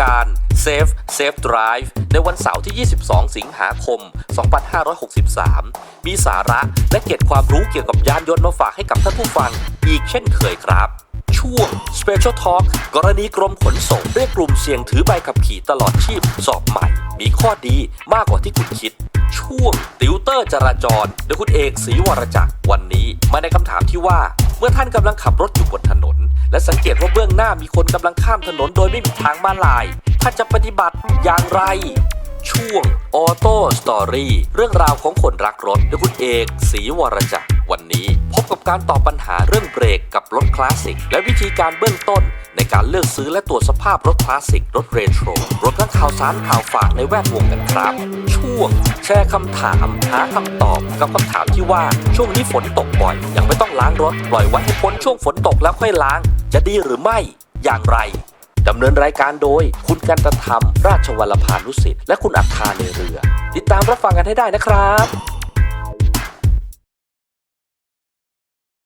การ Safe Safe Drive ในวันเสาร์ที่ 22 สิงหาคม 2563 มีสาระและเก็ดความรู้เกี่ยวกับยานยนต์มาฝากให้กับท่านผู้ฟังอีกเช่นเคยครับ ช่วง Special Talk กรณีกรมขนส่งเรียกกลุ่มเสี่ยงถือใบขับขี่ตลอดชีพ สอบใหม่ มีข้อดีมากกว่าที่คุณคิด ช่วงติวเตอร์จราจรโดยคุณเอกศรีวรจักรวันนี้มาในคำถามที่ว่า เมื่อท่านกำลังขับรถอยู่บนถนน และสังเกตว่าเบื้องหน้ามีคนกำลังข้ามถนนโดยไม่มีทางมาลายท่านจะปฏิบัติอย่างไร ช่วงออโต้สตอรี่เรื่องราวของคนรักรถโดยคุณเอกศรีวรจักรวันนี้ พบกับการตอบปัญหาเรื่องเบรกกับรถคลาสสิก และวิธีการเบื้องต้น ในการเลือกซื้อและตรวจสภาพรถคลาสสิก รถเรโทรรถทั้งข่าวสารข่าวฝากในแวดวงกันครับ ช่วง แชร์คำถาม หาคำตอบกับคำถามที่ว่าช่วงนี้ฝนตกบ่อย ยังไม่ต้องล้างรถปล่อยไว้ให้พ้นช่วงฝนตกแล้วค่อยล้าง จะดีหรือไม่อย่างไรดำเนินรายการโดย คุณกันตธรรม ราชวัลพานุสิทธิ์และคุณอัฏฐาในเรือ ติดตามรับฟังกันให้ได้นะครับ